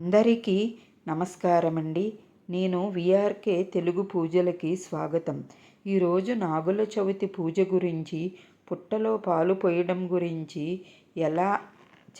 అందరికీ నమస్కారం అండి నేను విఆర్కే తెలుగు పూజలకి స్వాగతం. ఈరోజు నాగుల చవితి పూజ గురించి పుట్టలో పాలు పోయడం గురించి ఎలా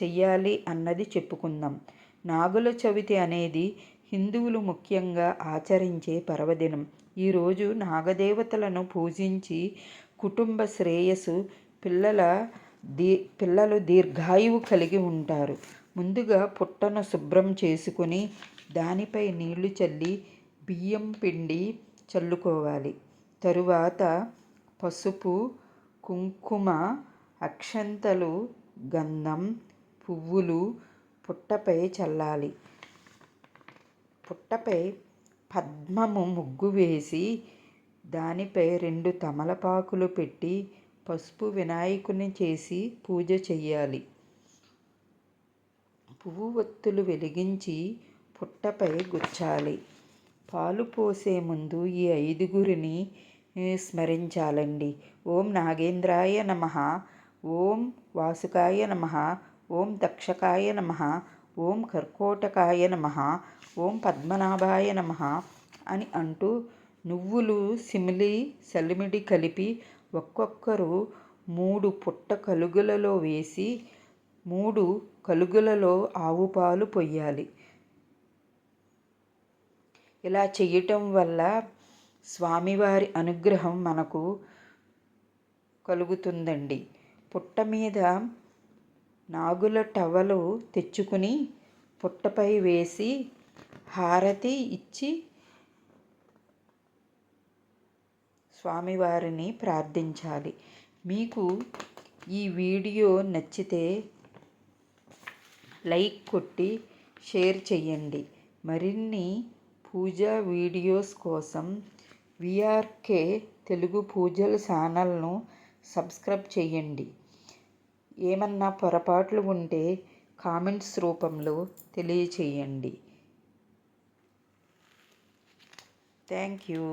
చెయ్యాలి అన్నది చెప్పుకుందాం. నాగుల చవితి అనేది హిందువులు ముఖ్యంగా ఆచరించే పర్వదినం. ఈరోజు నాగదేవతలను పూజించి కుటుంబ శ్రేయస్సు పిల్లల దీ పిల్లలు దీర్ఘాయువు కలిగి ఉంటారు. ముందుగా పుట్టను శుభ్రం చేసుకొని దానిపై నీళ్ళు చల్లి బియ్యం పిండి చల్లుకోవాలి. తరువాత పసుపు కుంకుమ అక్షంతలు గంధం పువ్వులు పుట్టపై చల్లాలి. పుట్టపై పద్మము ముగ్గు వేసి దానిపై రెండు తమలపాకులు పెట్టి పసుపు వినాయకుని చేసి పూజ చెయ్యాలి. పువ్వు ఒత్తులు వెలిగించి పుట్టపై గుచ్చాలి. పాలు పోసే ముందు ఈ ఐదుగురిని స్మరించాలండి. ఓం నాగేంద్రాయ నమ. ఓం వాసుకాయ నమ. ఓం దక్షకాయ నమ. ఓం కర్కోటకాయ నమ. ఓం పద్మనాభాయ నమ అని అంటూ నువ్వులు సిమిలి సలిమిడి కలిపి ఒక్కొక్కరు మూడు పుట్ట కలుగులలో వేసి మూడు కలుగులలో ఆవు పాలు పొయ్యాలి. ఇలా చేయటం వల్ల స్వామివారి అనుగ్రహం మనకు కలుగుతుందండి. పుట్ట మీద నాగుల టవలు తెచ్చుకుని పుట్టపై వేసి హారతి ఇచ్చి స్వామివారిని ప్రార్థించాలి. మీకు ఈ వీడియో నచ్చితే లైక్ కొట్టి షేర్ చేయండి. మరిన్ని పూజా వీడియోస్ కోసం విఆర్కే తెలుగు పూజల ఛానల్ను సబ్స్క్రైబ్ చేయండి. ఏమన్నా పొరపాట్లు ఉంటే కామెంట్స్ రూపంలో తెలియచేయండి. Thank you.